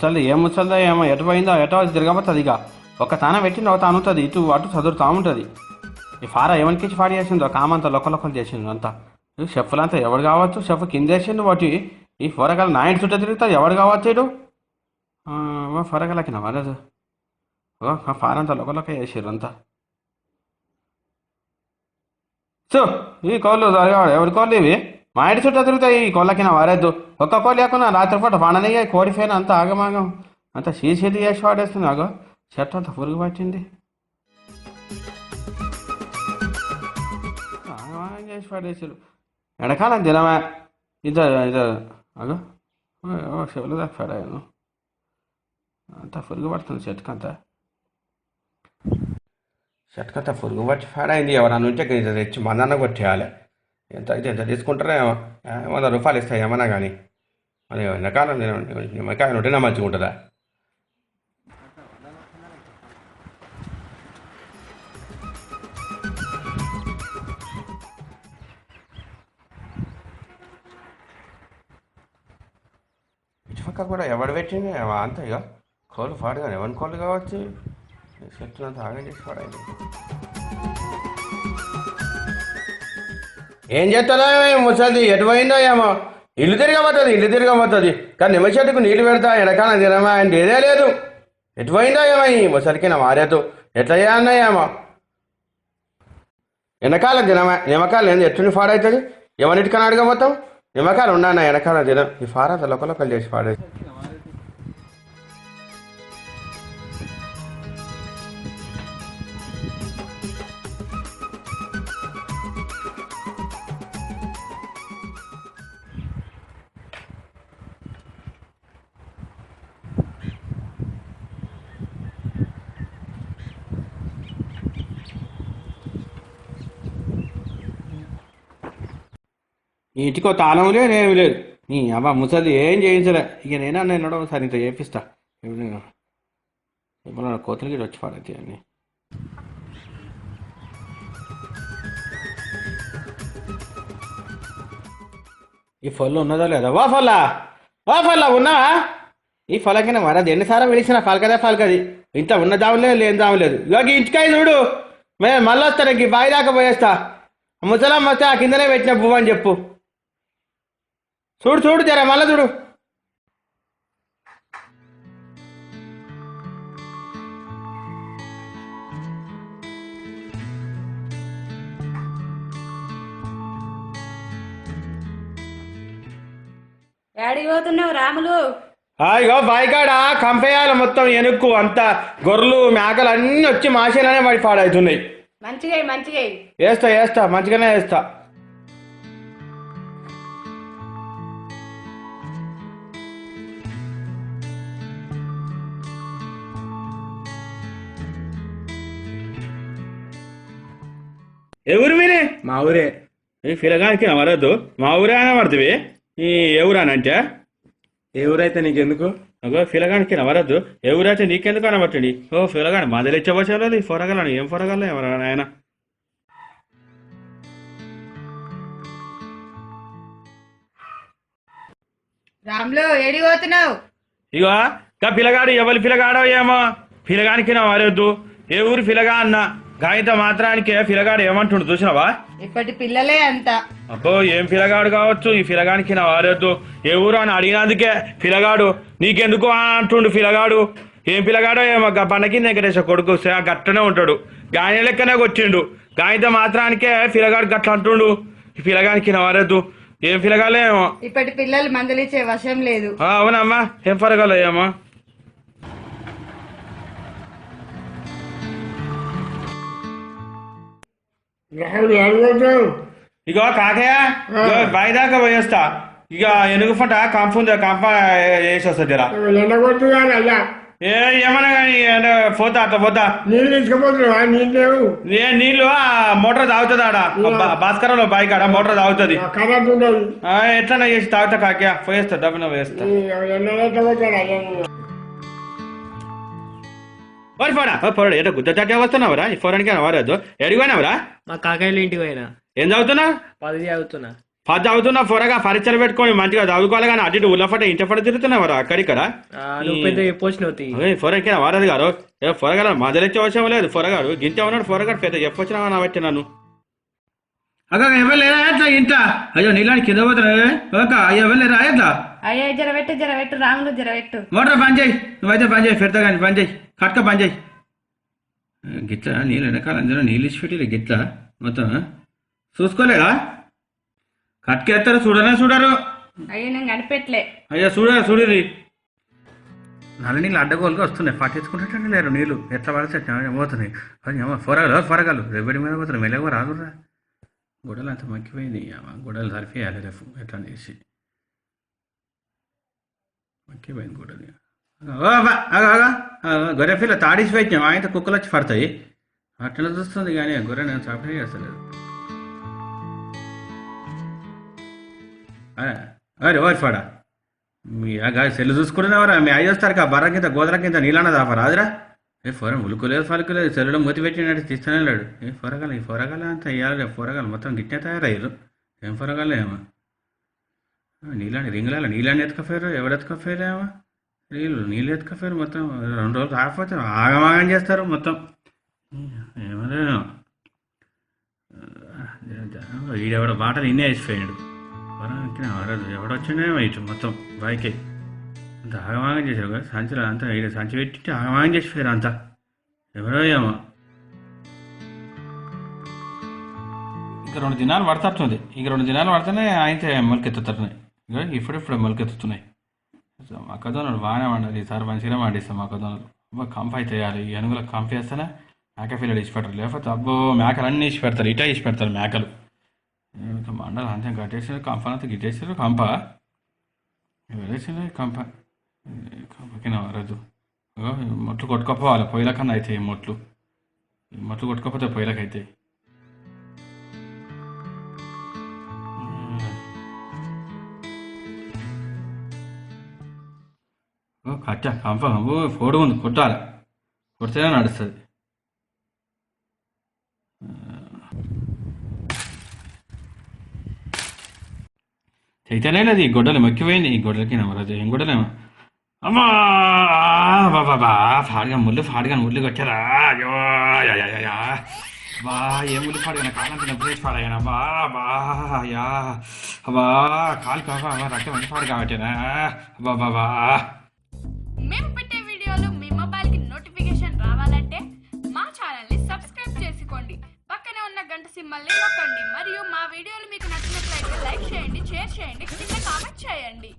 ముసలి ఏ ముసలిదో ఏమో ఎటు పోయిందో ఎటో తిరగబోతుంది ఇక ఒక తాన పెట్టింది ఒక తానుతుంది ఇటు అటు చదువుతా ఉంటుంది. ఈ ఫారా ఎవరికి ఫాడి చేసిందో? కామంత లొక్కలొక్కలు చేసిండు అంతా. ఈ షెఫ్లంతా ఎవడు కావచ్చు? షెఫ్ కింద వాటి. ఈ ఫొరగల నాయన చుట్టూ తిరుగుతా ఎవడు కావచ్చు ఇటు? ఆ, ఓ ఫొరగలకి నా ఓ ఫారంతా లొక్కలొక్క చేసిర్రు అంతా. సో ఈ కోళ్ళు ఎవరి కోళ్ళు ఇవి? మా ఇంటి చుట్టూ తిరుగుతాయి ఈ కోళ్ళకి నా వారేద్దు. ఒక్క కోళ్ళు లేకున్నా రాత్రిపూట పండనయ్య కోడి ఫేన్ అంతా ఆగమాగం. అంతా సీసీది చేసి వాడేస్తుంది ఆగో. చెట్టు అంతా పురుగు పట్టింది. ఆగమాగం చేసి వాడేసారు ఎడకాలం దినమే ఇదో ఇదో అగో చెవులు దాకా అంతా పురుగు పడుతుంది చెట్టుకంతా. చెట్టుకంతా పురుగు పట్టి ఫాడైంది ఎవరన్నా ఉంటే తెచ్చి మందన్న కొట్టేయాలి. ఎంత అయితే ఎంత తీసుకుంటారా వంద రూపాయలు ఇస్తాయి ఏమన్నా కానీ మరి ఎండాకాలం నేను నిమ్మకాయ ఉంటేనే మంచిగా ఉంటుందా ఇటుపక్క కూడా ఎవడు పెట్టింది అంత ఇక కోళ్ళు పాడుగా ఎవరి కోళ్ళు కావచ్చు చెట్లు అంతా ఆగం చేసి పాడైంది ఏం చేస్తానో ముసలి ఎటుపోయిందో ఏమో? ఇల్లు తిరగబోతుంది ఇల్లు తిరగబోతుంది. కానీ నిమ్మ చెట్టుకు నీళ్ళు పెడతా ఎడకాల తినమా అంటే ఏదే లేదు. ఎటుపోయిందో ఏమో ఈ ముసలికి నా మారేదు ఎట్లా చేయాలన్నా ఏమో? వెనకాల తినమా? నిమ్మకాయలు ఏంది? ఎట్టుని పాడవుతుంది ఎవరిటికన్నా అడగబోతాం? నిమ్మకాయలు ఉన్నా వెనకాల తినం. ఈ ఫారా లోకలోకలు చేసి పాడే నీ ఇంటికో తాళం లేదు ఏమి లేదు. నీ అబ్బా ముసలి ఏం చేయించలే. ఇక నేనా నేను ఒకసారి ఇంత చేపిస్తా. ఇప్పుడు కోతులకి వచ్చి పడతాయి అన్ని. ఈ ఫల్ ఉన్నదో లేదా? వా ఫల్లా! వా ఫల్లా ఉన్నావా? ఈ ఫలకిన వరది ఎన్నిసార్లు పిలిచిన ఫలకదే ఫలకది. ఇంత ఉన్న దావలేదు లేని దాములేదు ఇవాళ ఇంటికాయ చూడు. మేము మళ్ళీ వస్తాను ఈ బావి దాకా పోయేస్తా. ముసలమ్మ వస్తే ఆ కిందనే పెట్టిన పువ్వు అని చెప్పు. చూడు చూడు జరా మళ్ళా చూడు. ఏడికి పోతున్నావు రాములు? ఇగో బాయికాడ కంపేయాలి మొత్తం ఎనుక్కు అంతా గొర్రెలు మేకలు అన్నీ వచ్చి మాసేలనే పడి పాడవుతున్నాయి మంచిగా మంచిగా. వేస్తా వేస్తా మంచిగానే వేస్తా ఎవరు మీరే మా ఊరే. ఈ పిల్లగానికి వరద్దు మా ఊరే అనే పడుతుంది ఈ ఎవరానంటే ఏ ఊరైతే నీకెందుకు? అగో పిల్లగానికి వరద్దు ఎవరైతే నీకెందుకు అనబట్టండి ఓ పిల్లగాని మదలిచ్చవచ్చలేదు ఈ ఫొరగలను ఏం ఫొరగలను ఎవరా ఆయన? రాములు ఏడికి పోతున్నావు? ఇగో గా పిల్లగాడు ఎవరి పిల్లగాడో ఏమో? పిల్లగానికి నా వరద్దు ఏ ఊరు పిల్లగా అన్న? గాయంతో మాత్రానికి పిల్లగాడు ఏమంటుండు చూసినావా? ఇప్పటి పిల్లలే అంత అబ్బో ఏం పిల్లగాడు కావచ్చు? ఈ పిల్లగానికి నా వారొద్దు. ఏ ఊరు అని అడిగినందుకే పిల్లగాడు నీకెందుకు అంటుండు పిల్లగాడు ఏం పిల్లగాడో ఏమో బండ కింద వెంకటేశ్వర కొడుకు గట్టనే ఉంటాడు. గాయ లెక్కనే కొట్టిండు. గాయంతో మాత్రానికే పిల్లగాడు గట్ల అంటుండు. ఈ పిల్లగానికి నా వారొద్దు. ఏం పిల్లగాడో ఏమో ఇప్పటి పిల్లలు మందలిచ్చే వశం లేదు. అవునమ్మా. ఏం పరగాలో ఇగో కాకయ్య బాయి దాకా పోయేస్తా ఇక ఎనుగు పంట కంపు కంప వేసి వస్తా జరా ఎండ కొడుతుందా అయ్యా ఏ ఏమన్నా కానీ పోతా అట్లా పోతా నీళ్ళు తీసుకుపోతున్నావా నీళ్ళు లేవు ఏ నీళ్ళు మోటార్ తాగుతుంది ఆడ భాస్కరంలో బాయి కాడ మోటార్ తాగుతుంది ఎట్లన్నా చేసి తాగుతా కాకయ్య పోయేస్తా డబ్బున పోయేస్తా పోడా ఓ పోరాడు ఏటో గుద్ద చాటే వస్తున్నావురా ఈ ఫోరానికి వారదు ఎడిగిపోయినావురా మా కాకాయలు ఇంటికి పోయినా. ఏం చదువుతున్నా? పది చదువుతున్నా. పది చదువుతున్నా ఫొరగా పరీక్షలు పెట్టుకొని మంచిగా చదువుకోవాలి కానీ అటు ఇటు ఉల్లఫట ఇంటి ఫట తిరుగుతున్నావు అక్కడిక్కడ? ఫొరకే వారది గారు? ఏ ఫొరగల మదలెచ్చే అవసరం లేదు ఫొరగాడు గింటే ఉన్నాడు ఫొరగాడు పెద్ద చెప్పొచ్చినా నా బట్టి నన్ను. అక్క ఎవరు ఎట్లా ఇంట అయ్యో నీళ్ళని కింద పోతున్నా ఒక అయ్యో ఎవరు ఎట్లా? అయ్యో జర పెట్టు జర పెట్టు రాములు జర పెట్టు. మోటార్ బంద్ చేయి. నువ్వైతే బంద్ చేయి పెడతా కానీ బంద్ చేయి. కట్క బంద్ చేయి. గిట్ల నీళ్ళు వెనకాల అందరూ నీళ్ళు ఇచ్చి పెట్టి గిట్ల? మొత్తం? చూసుకోలేదా కట్కేస్తారు చూడనే చూడరు. అయ్యో నేను కనిపెట్టలే. అయ్యా చూడరా చూడరి నల్ల నీళ్ళు అడ్డగోలుగా వస్తున్నాయి. పట్టించుకుంటే లేరు నీళ్ళు. ఎట్లా పడితే పోతున్నాయి. ఫొరగలు ఫొరగలు. రెబ్బడి మీద పోతున్నాయి. మెల్లగా రాదురా. గొడవలు అంత మక్కిపోయింది గొడవలు సరిపోయాలి రేపు ఎట్లా చేసి. మక్కిపోయింది గొడవలు గొర్రె పిల్ల తాడేసి పెట్టినాం ఆయన కుక్కలు వచ్చి పడతాయి. అట్లా చూస్తుంది కానీ గొర్రె నేను సప్లై చేస్తలేదు. అరే ఓరి ఫడా. మీ సెల్లు చూసుకుంటున్నావరా? మీ అయ్యి వస్తారు కా బర్ర కింద గోదర కింద నీళ్ళన్న దాప ఏ ఫోరం ఉలుకులేదు ఫలుకోలేదు సెల్లులో మూతి పెట్టినట్టు తీస్తూనే లేడు. ఏ ఫొరగాలి ఈ ఫొరగాల అంత అయ్యాలి ఫొరగాలు మొత్తం గిట్టే తయారయ్యారు. ఏం ఫొరగాలు ఏమో? నీళ్ళని రింగులాల నీళ్ళని ఎత్తుకపోయారు ఎవరు ఎత్తుకపోయారు ఏమో? నీళ్ళు నీళ్ళు ఎత్తుకపోయారు మొత్తం రెండు రోజులు రాకపోతే ఆగమాగం చేస్తారు మొత్తం. ఏమో వీడెవడో బాటలు ఇన్నే వేసిపోయాడు. వరానికి ఎవరు ఇటు మొత్తం బైకే అంత ఆగమాగం చేశారు కదా? సంచిలో అంతా ఈడ సంచి పెట్టి ఆగమాగం చేసిపోయారు అంతా. ఎవరో ఏమో. ఇంకా రెండు దినాలు పడుతుంది ఇంక రెండు దినాలు పడితేనే అయితే మొలకెత్తుతున్నాయి ఇక ఇప్పుడిప్పుడు మొలకెత్తుతున్నాయి. మొక్కజొన్నలు బాగానే వండాలి ఈసారి మంచిగా వండిస్తాం మొక్కజొన్నలు అబ్బా కంప అయితే వేయాలి ఈ అనుగుల కంప వేస్తేనే మేక పిల్లలు ఇచ్చి పెడతారు. లేకపోతే అబ్బో మేకలు అన్నీ ఇచ్చి పెడతారు. ఇటా ఇచ్చి పెడతారు మేకలు. మండలు అంతే కట్టేసారు కంప అంతా గిట్టేసారు కంప వెళ్ళేసింది కంప రాజు కంపకి మొట్లు కొట్టుకోపోవాలి పొయ్యిలకన్నా అయితే ఈ మొట్లు ఈ మొట్లు కొట్టుకోపోతే పొయ్యిలకు అవుతాయి ఓ కట్ట ఫోడు ఉంది కొట్టాలి కొడితేనే నడుస్తుంది చైతన్య లేదు ఈ గొడ్డలు మొక్కిపోయింది ఈ గొడ్డలకి నమ్మరాజు ఏం గొడ్డలేమో అమ్మా! బాబా ఫాడిగా ముళ్ళు ఫాడుగా ముళ్ళు కొట్టారా? అయ్యో యా, బా ఏ ముళ్ళు ఫాడుగా? కాలం నొప్పి ఫాడగానా బా బా యా అబ్బా కాలు కావా రక్తం మంచి ఫాడు కాబట్టేనా అబ్బా బాబా మేము పెట్టే వీడియోలు మీ మొబైల్కి నోటిఫికేషన్ రావాలంటే మా ఛానల్ని సబ్స్క్రైబ్ చేసుకోండి. పక్కనే ఉన్న గంట సిమ్మల్ని నొక్కండి. మరియు మా వీడియోలు మీకు నచ్చినట్లయితే లైక్ చేయండి షేర్ చేయండి కింద కామెంట్ చేయండి.